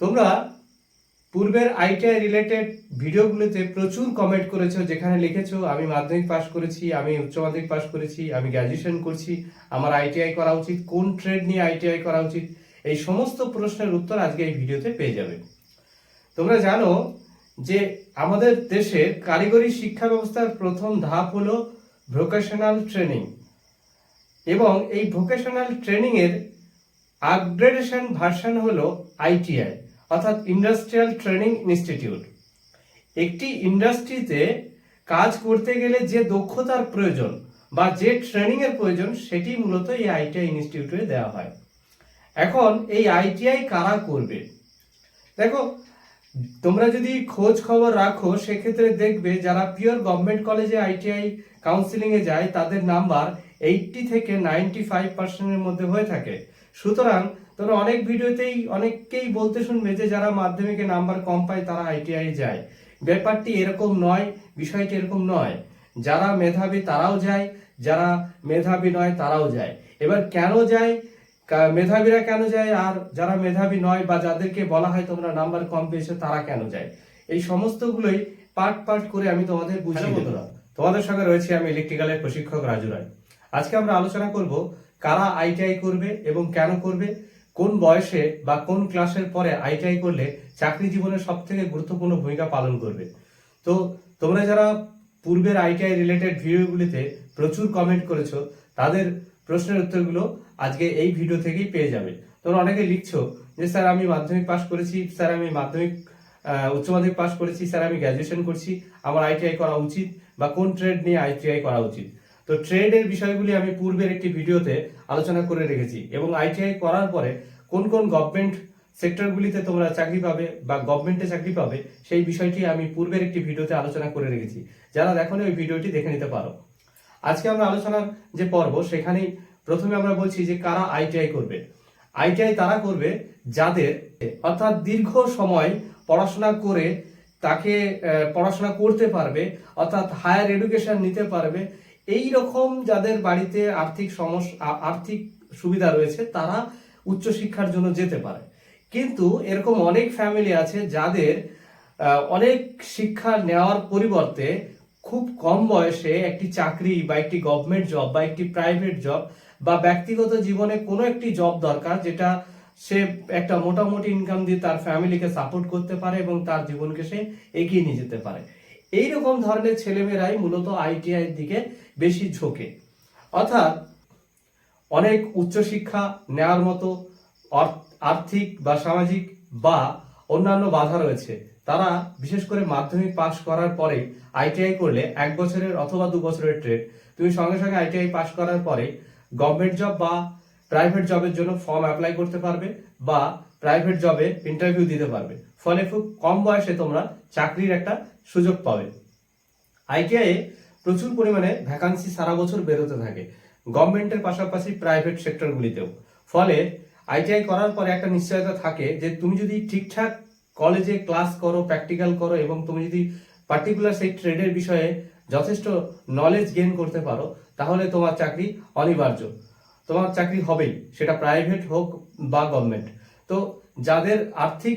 তোমরা পূর্বের ITI related ভিডিওগুলোতে প্রচুর কমেন্ট করেছ, যেখানে লিখেছো, আমি মাধ্যমিক পাশ করেছি, আমি উচ্চ মাধ্যমিক পাশ করেছি, আমি গ্র্যাজুয়েশন করছি, আমার আইটিআই করা উচিত, কোন ট্রেড নিয়ে আইটিআই করা উচিত, এই সমস্ত প্রশ্নের উত্তর আজকে এই ভিডিওতে পেয়ে যাবে। তোমরা জানো যে আমাদের দেশের কারিগরি শিক্ষা ব্যবস্থার প্রথম ধাপ হলো ভোকেশনাল ট্রেনিং এবং এই ভোকেশনাল ট্রেনিংয়ের আপগ্রেডেশন ভার্সন হলো আইটিআই। অর্থাৎ ইন্ডাস্ট্রিয়াল ট্রেনিং ইনস্টিটিউট একটি ইন্ডাস্ট্রিতে কাজ করতে গেলে যে দক্ষতার প্রয়োজন বা যে ট্রেনিং এর প্রয়োজন, সেটি মূলত এই আইটিআই ইনস্টিটিউটে দেওয়া হয়। এখন এই আইটিআই কারা করবে? দেখো, তোমরা যদি খোঁজ খবর রাখো, সেক্ষেত্রে দেখবে যারা পিওর গভর্নমেন্ট কলেজে আইটিআই কাউন্সিলিং এ যায়, তাদের নাম্বার এইটটি থেকে নাইনটি ফাইভ পার্সেন্টের মধ্যে হয়ে থাকে। সুতরাং তোমরা অনেক ভিডিওতেই অনেককেই বলতে শুনবে যে যারা মাধ্যমিকে নাম্বার কম পায় তারা আইটিআই যায়। ব্যাপারটি এরকম নয় বিষয়টি এরকম নয়। যারা মেধাবী তারাও যায় যারা মেধাবী নয় তারাও যায়। এবার কেন যায় মেধাবীরা কেন যায় আর যারা মেধাবী নয় বা যাদেরকে বলা হয় তোমরা নাম্বার কম পেয়েছ তারা কেন যায়? এই সমস্তগুলোই পার্ট পার্ট করে আমি তোমাদের বুঝিয়ে দেবো। তোমাদের সঙ্গে রয়েছে আমি ইলেকট্রিক্যালের প্রশিক্ষক রাজু রায়। আজকে আমরা আলোচনা করব কারা আইটিআই করবে এবং কেন করবে কোন বয়সে বা কোন ক্লাসের পরে আইটিআই করলে চাকরি জীবনের সব থেকে গুরুত্বপূর্ণ ভূমিকা পালন করবে? তো তোমরা যারা পূর্বের আইটিআই রিলেটেড ভিডিওগুলিতে প্রচুর কমেন্ট করেছ, তাদের প্রশ্নের উত্তরগুলো আজকে এই ভিডিও থেকেই পেয়ে যাবে। তোমরা অনেকে লিখছো যে, স্যার, আমি মাধ্যমিক পাশ করেছি, স্যার, আমি মাধ্যমিক উচ্চ মাধ্যমিক পাশ করেছি, স্যার, আমি গ্র্যাজুয়েশন করছি, আমার আইটিআই করা উচিত বা কোন ট্রেড নিয়ে আইটিআই করা উচিত? তো ট্রেডের বিষয়গুলি আমি পূর্বের একটি ভিডিওতে আলোচনা করে রেখেছি এবং আইটিআই করার পরে কোন কোন গভর্নমেন্ট সেক্টরগুলিতে তোমরা চাকরি পাবে বা গভর্নমেন্টে চাকরি পাবে, সেই বিষয়টি আমি পূর্বের একটি ভিডিওতে আলোচনা করে রেখেছি। যারা দেখোনি ওই ভিডিওটি দেখে নিতে পারো। আজকে আমরা আলোচনার যে পর্ব, সেখানেই প্রথমে আমরা বলছি যে কারা আইটিআই করবে। আইটিআই তারা করবে যাদের, অর্থাৎ দীর্ঘ সময় পড়াশোনা করে তাকে পড়াশোনা করতে পারবে, অর্থাৎ হায়ার এডুকেশন নিতে পারবে এই রকম যাদের বাড়িতে আর্থিক সমস্যা আর্থিক সুবিধা রয়েছে, তারা উচ্চশিক্ষার জন্য যেতে পারে। কিন্তু এরকম অনেক ফ্যামিলি আছে যাদের অনেক শিক্ষা নেওয়ার পরিবর্তে খুব কম বয়সে একটি চাকরি বা একটি গভর্নমেন্ট জব বা একটি প্রাইভেট জব বা ব্যক্তিগত জীবনে কোনো একটি জব দরকার যেটা সে একটা মোটামুটি ইনকাম দিয়ে তার ফ্যামিলিকে সাপোর্ট করতে পারে এবং তার জীবনকে সে এগিয়ে নিয়ে যেতে পারে। এই রকম ধরনের ছেলেমেয়েরাই মূলত আইটিআই এর দিকে বেশি ঝোঁকে। অর্থাৎ অনেক উচ্চশিক্ষা নেওয়ার মতো আর্থিক বা সামাজিক বা অন্যান্য বাধা রয়েছে। তারা বিশেষ করে মাধ্যমিক পাশ করার পরে আইটিআই করলে এক বছরের অথবা দু বছরের ট্রেড। তুমি সঙ্গে সঙ্গে আইটিআই পাশ করার পরে গভর্নমেন্ট জব বা প্রাইভেট জবের জন্য ফর্ম অ্যাপ্লাই করতে পারবে বা প্রাইভেট জবে ইন্টারভিউ দিতে পারবে। ফলে খুব কম বয়সে তোমরা চাকরির একটা সুযোগ পাবে। আইটিআই প্রচুর পরিমাণে ভ্যাকান্সি সারা বছর বেরোতে থাকে। গভর্নমেন্টের পাশাপাশি প্রাইভেট সেক্টরগুলিতেও ফলে আইটিআই করার পরে একটা নিশ্চয়তা থাকে যে, তুমি যদি ঠিকঠাক কলেজে ক্লাস করো প্র্যাকটিক্যাল করো এবং তুমি যদি পার্টিকুলার সেই ট্রেডের বিষয়ে যথেষ্ট নলেজ গেন করতে পারো, তাহলে তোমার চাকরি অনিবার্য। তোমার চাকরি হবেই। সেটা প্রাইভেট হোক বা গভর্নমেন্ট তো যাদের আর্থিক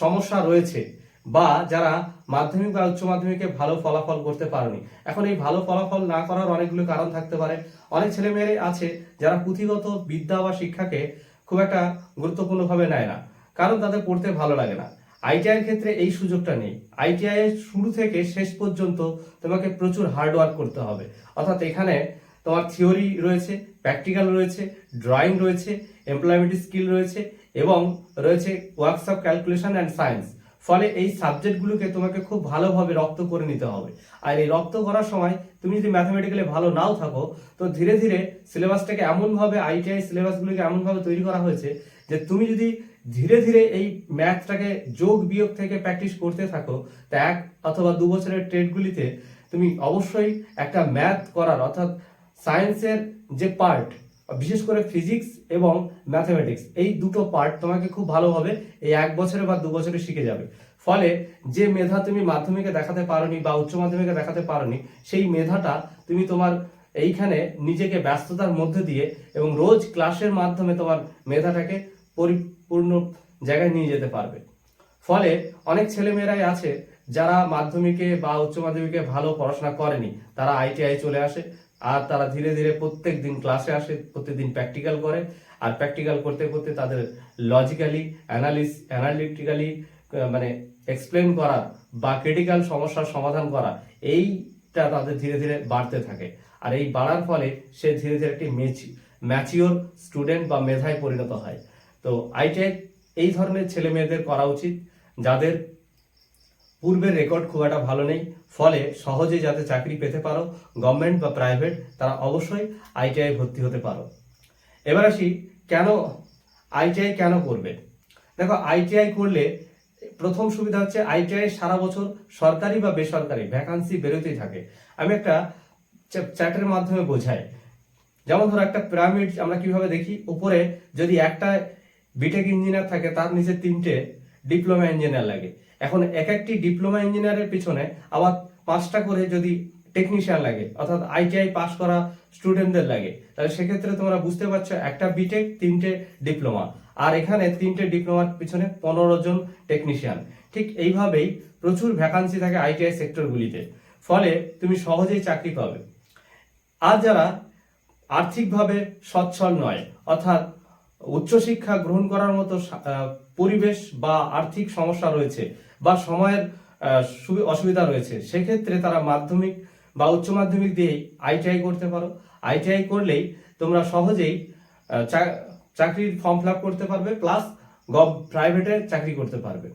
সমস্যা রয়েছে বা যারা মাধ্যমিক বা উচ্চ মাধ্যমিকে ভালো ফলাফল করতে পারেনি, এখন এই ভালো ফলাফল না করার অনেকগুলো কারণ থাকতে পারে। অনেক ছেলে মেয়ে আছে যারা পুঁথিগত বিদ্যা বা শিক্ষাকে খুব একটা গুরুত্বপূর্ণভাবে নেয় না, কারণ তাদের পড়তে ভালো লাগে না। আইটিআই এর ক্ষেত্রে এই সুযোগটা নেই। আইটিআই এর শুরু থেকে শেষ পর্যন্ত তোমাকে প্রচুর হার্ড ওয়ার্ক করতে হবে। অর্থাৎ এখানে তোমার থিওরি রয়েছে প্র্যাকটিক্যাল রয়েছে ড্রয়িং রয়েছে এমপ্লয়মেন্ট স্কিল রয়েছে এবং রয়েছে ওয়ার্কশপ ক্যালকুলেশন অ্যান্ড সায়েন্স ফলে এই সাবজেক্টগুলোকে তোমাকে খুব ভালোভাবে রপ্ত করে নিতে হবে। আর এই রপ্ত করার সময় তুমি যদি ম্যাথামেটিক্যালি ভালো নাও থাকো, তো ধীরে ধীরে সিলেবাসটাকে এমনভাবে আইটিআই সিলেবাসগুলোকে এমনভাবে তৈরি করা হয়েছে যে তুমি যদি ধীরে ধীরে এই ম্যাথটাকে যোগ বিয়োগ থেকে প্র্যাকটিস করতে থাকো, তা এক অথবা দু বছরের ট্রেডগুলিতে তুমি অবশ্যই একটা ম্যাথ করার অর্থাৎ সায়েন্সের যে পার্ট বিশেষ করে ফিজিক্স এবং ম্যাথমেটিক্স এই দুটো পার্ট তোমাকে খুব ভালোভাবে এই এক বছরে বা দু বছরে শিখে যাবে। ফলে যে মেধা তুমি মাধ্যমিকে দেখাতে পারোনি বা উচ্চ মাধ্যমিকে দেখাতে পারোনি, সেই মেধাটা তুমি তোমার এইখানে নিজেকে ব্যস্ততার মধ্যে দিয়ে এবং রোজ ক্লাসের মাধ্যমে তোমার মেধাটাকে পরিপূর্ণ জায়গায় নিয়ে যেতে পারবে। ফলে অনেক ছেলেমেয়েরাই আছে যারা মাধ্যমিকে বা উচ্চ মাধ্যমিকে ভালো পড়াশোনা করেনি, তারা আইটিআই চলে আসে আর তারা ধীরে ধীরে প্রত্যেক দিন ক্লাসে আসে, প্রত্যেকদিন প্র্যাকটিক্যাল করে। আর প্র্যাকটিক্যাল করতে করতে তাদের লজিক্যালি অ্যানালিস অ্যানালিটিক্যালি মানে এক্সপ্লেন করা বা ক্রিটিক্যাল সমস্যার সমাধান করা, এইটা তাদের ধীরে ধীরে বাড়তে থাকে। আর এই বাড়ার ফলে সে ধীরে ধীরে একটি মেচি ম্যাচিওর স্টুডেন্ট বা মেধায় পরিণত হয়। তো আইটিআই এই ধরনের ছেলে মেয়েদের করা উচিত, যাদের পূর্বের রেকর্ড খুব একটা ভালো নেই। ফলে সহজে যাতে চাকরি পেতে পারো গভর্নমেন্ট বা প্রাইভেট তারা অবশ্যই আইটিআই ভর্তি হতে পারো। এবার আসি, কেন আইটিআই কেন করবে? দেখো আইটিআই করলে প্রথম সুবিধা হচ্ছে আইটিআই সারা বছর সরকারি বা বেসরকারি ভ্যাকান্সি বেরোতেই থাকে। আমি একটা চ্যাটের মাধ্যমে বোঝাই। যেমন ধরো, একটা পিরামিড আমরা কীভাবে দেখি? উপরে যদি একটা বিটেক ইঞ্জিনিয়ার থাকে, তার নিচে তিনটে ডিপ্লোমা ইঞ্জিনিয়ার লাগে। এখন এক একটি ডিপ্লোমা ইঞ্জিনিয়ারের পিছনে আবার পাঁচটা করে যদি টেকনিশিয়ান লাগে, অর্থাৎ আইটিআই পাস করা স্টুডেন্টদের লাগে, তাহলে সেক্ষেত্রে তোমরা বুঝতে পারছ একটা বিটেক তিনটে ডিপ্লোমা। আর এখানে তিনটে ডিপ্লোমার পিছনে পনেরো জন টেকনিশিয়ান ঠিক এইভাবেই প্রচুর ভ্যাকান্সি থাকে আইটিআই সেক্টরগুলিতে ফলে তুমি সহজেই চাকরি পাবে। আর যারা আর্থিকভাবে সচ্ছল নয়, অর্থাৎ উচ্চশিক্ষা গ্রহণ করার মতো পরিবেশ বা আর্থিক সমস্যা রয়েছে বা সময়ের সুবি- অসুবিধা রয়েছে, সেক্ষেত্রে তারা মাধ্যমিক বা উচ্চ মাধ্যমিক দিয়েই আইটিআই করতে পারো। আইটিআই করলেই তোমরা সহজেই চাকরির ফর্ম ফিল করতে পারবে, প্লাস গভ প্রাইভেটে চাকরি করতে পারবে।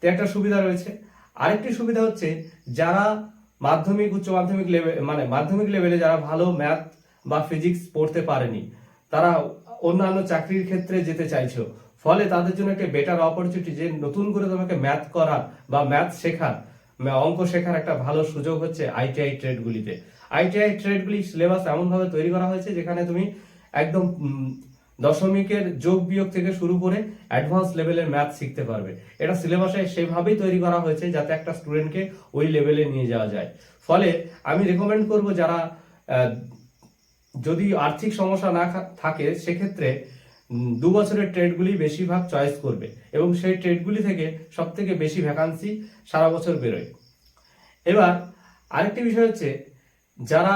তো একটা সুবিধা রয়েছে। আরেকটি সুবিধা হচ্ছে যারা মাধ্যমিক, উচ্চ মাধ্যমিক লেভেল মানে মাধ্যমিক লেভেলে যারা ভালো ম্যাথ বা ফিজিক্স পড়তে পারেনি, তারা অন্যান্য চাকরির ক্ষেত্রে যেতে চাইছো। ফলে তাদের জন্য একটা বেটার অপরচুনিটি যে নতুন করে তোমাকে ম্যাথ করার বা ম্যাথ শেখার অঙ্ক শেখার একটা ভালো সুযোগ হচ্ছে আইটিআই ট্রেডগুলিতে আইটিআই ট্রেডগুলি সিলেবাস এমনভাবে তৈরি করা হয়েছে যেখানে তুমি একদম দশমিকের যোগ বিয়োগ থেকে শুরু করে অ্যাডভান্স লেভেলের ম্যাথ শিখতে পারবে। এটা সিলেবাসে সেভাবেই তৈরি করা হয়েছে যাতে একটা স্টুডেন্টকে ওই লেভেলে নিয়ে যাওয়া যায়। ফলে আমি রেকমেন্ড করব যারা যদি আর্থিক সমস্যা না থাকে, সেক্ষেত্রে দু বছরের ট্রেডগুলি বেশিরভাগ চয়েস করবে এবং সেই ট্রেডগুলি থেকে সব থেকে বেশি ভ্যাকান্সি সারা বছর বেরোয়। এবার আরেকটি বিষয় হচ্ছে, যারা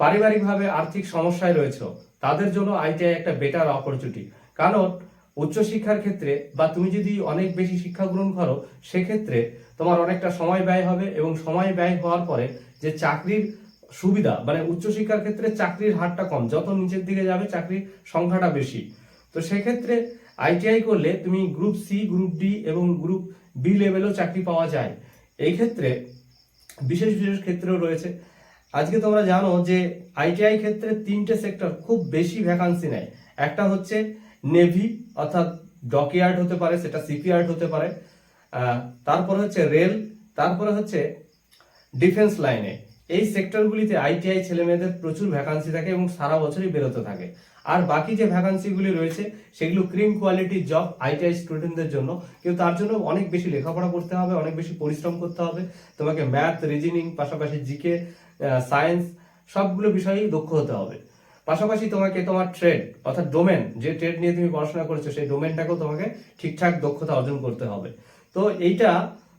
পারিবারিকভাবে আর্থিক সমস্যায় রয়েছে, তাদের জন্য আইটিআই একটা বেটার অপরচুনিটি কারণ উচ্চশিক্ষার ক্ষেত্রে বা তুমি যদি অনেক বেশি শিক্ষা গ্রহণ করো, সেক্ষেত্রে তোমার অনেকটা সময় ব্যয় হবে এবং সময় ব্যয় হওয়ার পরে যে চাকরির সুবিধা। মানে উচ্চশিক্ষার ক্ষেত্রে চাকরির হারটা কম। যত নিচের দিকে যাবে, চাকরির সংখ্যাটা বেশি। তো সেক্ষেত্রে আইটিআই করলে তুমি গ্রুপ সি গ্রুপ ডি এবং গ্রুপ বি লেভেলেও চাকরি পাওয়া যায়। এই ক্ষেত্রে বিশেষ বিশেষ ক্ষেত্রেও রয়েছে। আজকে তোমরা জানো যে আইটিআই ক্ষেত্রে তিনটে সেক্টর খুব বেশি ভ্যাকান্সি নেয়। একটা হচ্ছে নেভি অর্থাৎ ডকইয়ার্ড হতে পারে, সেটা সিপিয়ার্ড হতে পারে। তারপরে হচ্ছে রেল তারপরে হচ্ছে ডিফেন্স লাইনে এই সেক্টরগুলিতে আইটিআই ছেলে মেয়েদের প্রচুর ভ্যাকান্সি থাকে এবং সারা বছরই বেরোতে থাকে। আর বাকি যে ভ্যাকান্সিগুলি রয়েছে, সেগুলো ক্রিম কোয়ালিটির জব আইটিআই স্টুডেন্টদের জন্য। কিন্তু তার জন্য অনেক বেশি লেখাপড়া করতে হবে, অনেক বেশি পরিশ্রম করতে হবে। তোমাকে ম্যাথ রিজনিং পাশাপাশি জিকে সায়েন্স সবগুলো বিষয়েই দক্ষ হতে হবে। পাশাপাশি তোমাকে তোমার ট্রেড অর্থাৎ ডোমেন যে ট্রেড নিয়ে তুমি পড়াশোনা করেছ, সেই ডোমেনটাকেও তোমাকে ঠিকঠাক দক্ষতা অর্জন করতে হবে। তো এইটা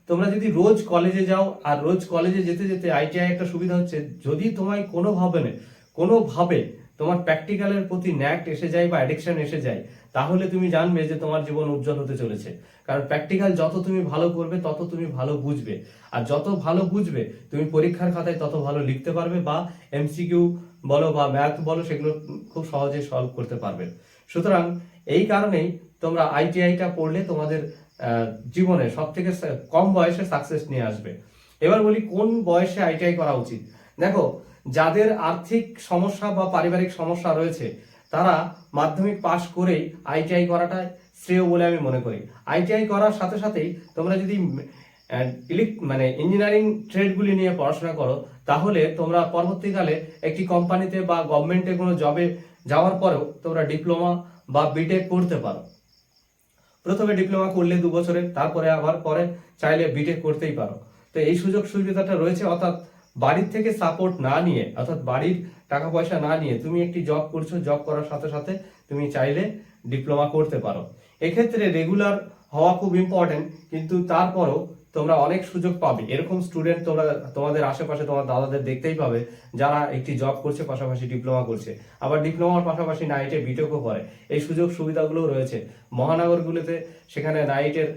তোমরা যদি রোজ কলেজে যাও আর রোজ কলেজে যেতে যেতে আইটিআই একটা সুবিধা হচ্ছে, যদি তোমায় কোনোভাবে কোনোভাবে তোমার প্র্যাকটিক্যালের প্রতি ন্যাক্ট এসে যায় বা অ্যাডিকশন এসে যায়, তাহলে তুমি জানবে যে তোমার জীবন উজ্জ্বল হতে চলেছে। কারণ প্র্যাকটিক্যাল যত তুমি ভালো করবে, তত তুমি ভালো বুঝবে। আর যত ভালো বুঝবে, তুমি পরীক্ষার খাতায় তত ভালো লিখতে পারবে বা এমসিকিউ বলো বা ম্যাথ বলো, সেগুলো খুব সহজে সলভ করতে পারবে। সুতরাং এই কারণেই তোমরা আইটিআইটা পড়লে তোমাদের জীবনে সব থেকে কম বয়সে সাকসেস নিয়ে আসবে। এবার বলি কোন বয়সে আইটিআই করা উচিত? দেখো, যাদের আর্থিক সমস্যা বা পারিবারিক সমস্যা রয়েছে, তারা মাধ্যমিক পাশ করেই আইটিআই করাটা শ্রেয় বলে আমি মনে করি। আইটিআই করার সাথে সাথেই তোমরা যদি ইলেক মানে ইঞ্জিনিয়ারিং ট্রেডগুলি নিয়ে পড়াশোনা করো, তাহলে তোমরা পরবর্তীকালে একটি কোম্পানিতে বা গভর্নমেন্টে কোনো জবে যাওয়ার পরেও তোমরা ডিপ্লোমা বা বিটেক করতে পারো। প্রথমে ডিপ্লোমা করলে দু বছরে তারপরে আবার পরে চাইলে বিটেক করতেই পারো। তো এই সুযোগ সুবিধাটা রয়েছে, অর্থাৎ বাড়ির থেকে সাপোর্ট না নিয়ে, অর্থাৎ বাড়ির টাকা পয়সা না নিয়ে তুমি একটি জব করছ জব করার সাথে সাথে তুমি চাইলে ডিপ্লোমা করতে পারো। এক্ষেত্রে রেগুলার হওয়া খুব ইম্পর্টেন্ট কিন্তু তারপরও তোমরা অনেক সুযোগ পাবে। এরকম স্টুডেন্ট তোমরা, তোমাদের আশেপাশে তোমার দাদাদের দেখতেই পাবে যারা একটি জব করছে, পাশাপাশি ডিপ্লোমা করছে। আবার ডিপ্লোমার পাশাপাশি নাইটে বিটেকও করে। এই সুযোগ সুবিধাগুলো রয়েছে। মহানগরগুলোতে সেখানে নাইটের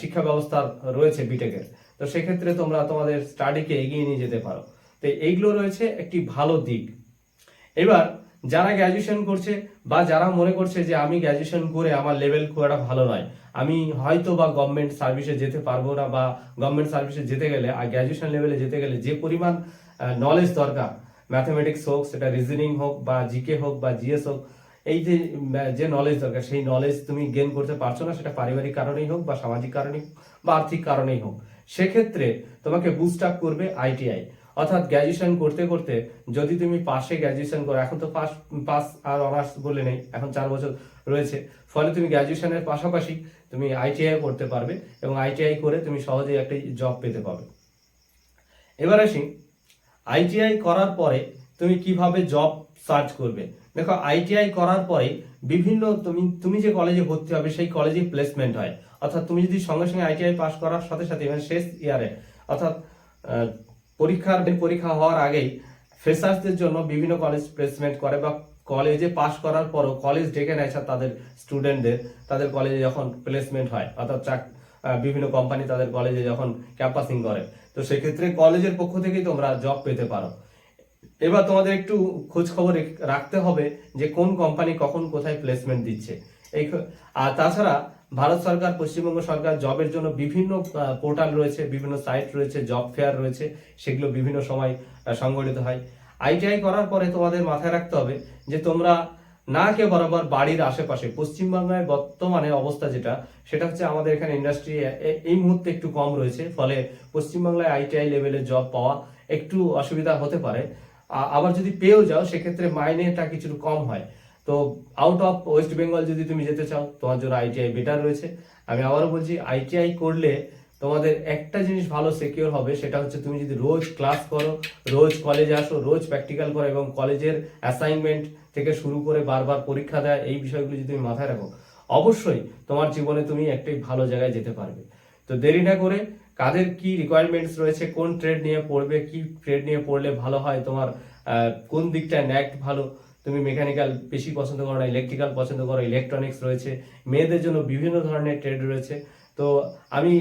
শিক্ষা ব্যবস্থা রয়েছে বিটেকের তো সেক্ষেত্রে তোমরা তোমাদের স্টাডিকে এগিয়ে নিয়ে যেতে পারো। তো এইগুলো রয়েছে একটি ভালো দিক। এবার যারা গ্র্যাজুয়েশন করছে বা যারা মনে করছে যে আমি গ্র্যাজুয়েশন করে আমার লেভেল খুব একটা ভালো নয়, আমি হয়তো বা গভর্নমেন্ট সার্ভিসে যেতে পারব না বা গভর্নমেন্ট সার্ভিসে যেতে গেলে, আর গ্র্যাজুয়েশন লেভেলে যেতে গেলে যে পরিমাণ নলেজ দরকার ম্যাথমেটিক্স হোক, সেটা রিজনিং হোক বা জিকে হোক বা জিএস হোক, এই যে যে নলেজ দরকার, সেই নলেজ তুমি গেন করতে পারছ না, সেটা পারিবারিক কারণেই হোক বা সামাজিক কারণেই হোক বা আর্থিক কারণেই হোক, সেক্ষেত্রে তোমাকে বুস্ট আপ করবে আইটিআই অর্থাৎ গ্র্যাজুয়েশন করতে করতে যদি তুমি পাশে গ্র্যাজুয়েশন করো, এখন তো পাস পাস আর অনার্স বলে নেই, এখন চার বছর রয়েছে। ফলে তুমি গ্র্যাজুয়েশনের পাশাপাশি তুমি আইটিআই করতে পারবে এবং আইটিআই করে তুমি সহজেই একটা জব পেতে পারবে। এবার আসি আইটিআই করার পরে তুমি কীভাবে জব সার্চ করবে? দেখো আইটিআই করার পরে বিভিন্ন তুমি তুমি যে কলেজে ভর্তি হবে সেই কলেজে প্লেসমেন্ট হয়। অর্থাৎ তুমি যদি সঙ্গে সঙ্গে আইটিআই পাস করার সাথে সাথে মানে শেষ ইয়ারে অর্থাৎ পরীক্ষার পরীক্ষা হওয়ার আগেই ফ্রেশার্সদের জন্য বিভিন্ন কলেজ প্লেসমেন্ট করে বা কলেজে পাস করার পরও কলেজ ডেকে নেয় স্যার তাদের স্টুডেন্টদের তাদের কলেজে যখন প্লেসমেন্ট হয়, অর্থাৎ চাক বিভিন্ন কোম্পানি তাদের কলেজে যখন ক্যাম্পাসিং করে, তো সেক্ষেত্রে কলেজের পক্ষ থেকেই তোমরা জব পেতে পারো। এবার তোমাদের একটু খোঁজ খবর রাখতে হবে যে কোন কোম্পানি কখন কোথায় প্লেসমেন্ট দিচ্ছে। এই আর তাছাড়া ভারত সরকার, পশ্চিমবঙ্গ সরকার জবের জন্য বিভিন্ন পোর্টাল রয়েছে, বিভিন্ন সাইট রয়েছে, জব ফেয়ার রয়েছে, সেগুলো বিভিন্ন সময় সংগঠিত হয়। আইটিআই করার পরে তোমাদের মাথায় রাখতে হবে যে তোমরা না কে বরাবর বাড়ির আশেপাশে, পশ্চিমবাংলায় বর্তমানে অবস্থা যেটা, সেটা হচ্ছে আমাদের এখানে ইন্ডাস্ট্রি এই মুহূর্তে একটু কম রয়েছে, ফলে পশ্চিমবাংলায় আইটিআই লেভেলে জব পাওয়া একটু অসুবিধা হতে পারে। আবার যদি পেয়েও যাও, সেক্ষেত্রে মাইনেটা কিছু কম হয়। তো আউট অফ ওয়েস্ট বেঙ্গল যদি তুমি যেতে চাও, তোমার জন্য আইটিআই বেটার রয়েছে। আমি আবারও বলছি আইটিআই করলে তোমাদের একটা জিনিস ভালো সিকিউর হবে, সেটা হচ্ছে তুমি যদি রোজ ক্লাস করো, রোজ কলেজে আসো, রোজ প্র্যাকটিক্যাল করো এবং কলেজের অ্যাসাইনমেন্ট থেকে শুরু করে বারবার পরীক্ষা দেয়, এই বিষয়গুলো যদি তুমি মাথায় রাখো, অবশ্যই তোমার জীবনে তুমি একটাই ভালো জায়গায় যেতে পারবে। তো দেরি না করে কাদের কি রিকোয়ারমেন্টস রয়েছে, কোন ট্রেড নিয়ে পড়বে, কি ট্রেড নিয়ে পড়লে ভালো হয়, তোমার কোন দিকটা ন্যাক্ট ভালো তুমি মেকানিক্যাল বেশি পছন্দ করো না ইলেকট্রিক্যাল পছন্দ করো ইলেকট্রনিক্স রয়েছে, মেয়েদের জন্য বিভিন্ন ধরনের ট্রেড রয়েছে। তো আমি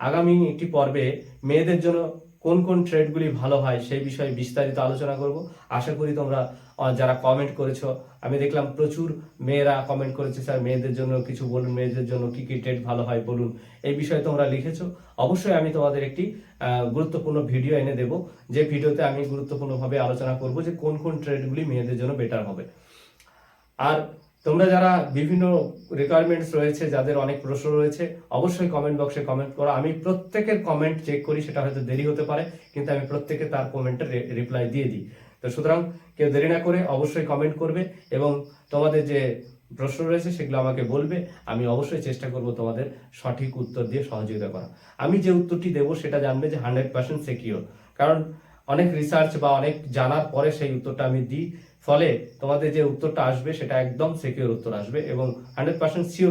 আগামী একটি পর্বে মেয়েদের জন্য কোন কোন ট্রেডগুলি ভালো হয় সেই বিষয়ে বিস্তারিত আলোচনা করব। আশা করি তোমরা যারা কমেন্ট করেছ, আমি দেখলাম প্রচুর মেয়েরা কমেন্ট করেছে, স্যার, মেয়েদের জন্য কিছু বলুন, মেয়েদের জন্য কি কি ট্রেড ভালো হয় বলুন। এই বিষয়ে তোমরা লিখেছো। অবশ্যই আমি তোমাদের একটি গুরুত্বপূর্ণ ভিডিও এনে দেব, যে ভিডিওতে আমি গুরুত্বপূর্ণভাবে আলোচনা করব যে কোন কোন ট্রেডগুলি মেয়েদের জন্য বেটার হবে। আর তোমরা যারা বিভিন্ন রিকোয়ারমেন্টস রয়েছে, যাদের অনেক প্রশ্ন রয়েছে, অবশ্যই কমেন্ট বক্সে কমেন্ট করো। আমি প্রত্যেকের কমেন্ট চেক করি, সেটা হয়তো দেরি হতে পারে, কিন্তু আমি প্রত্যেকে তার কমেন্টের রিপ্লাই দিয়ে দিই। তো সুতরাং কেউ দেরি না করে অবশ্যই কমেন্ট করবে এবং তোমাদের যে প্রশ্ন রয়েছে, সেগুলো আমাকে বলবে। আমি অবশ্যই চেষ্টা করব তোমাদের সঠিক উত্তর দিয়ে সহযোগিতা করা। আমি যে উত্তরটি দেবো, সেটা জানবে যে হান্ড্রেড পার্সেন্ট সিকিওর কারণ অনেক রিসার্চ বা অনেক জানার পরে সেই উত্তরটা আমি দিই। ফলে তোমাদের যে উত্তরটা আসবে সেটা একদম সিকিউর উত্তর আসবে এবং হান্ড্রেড পার্সেন্ট শিওর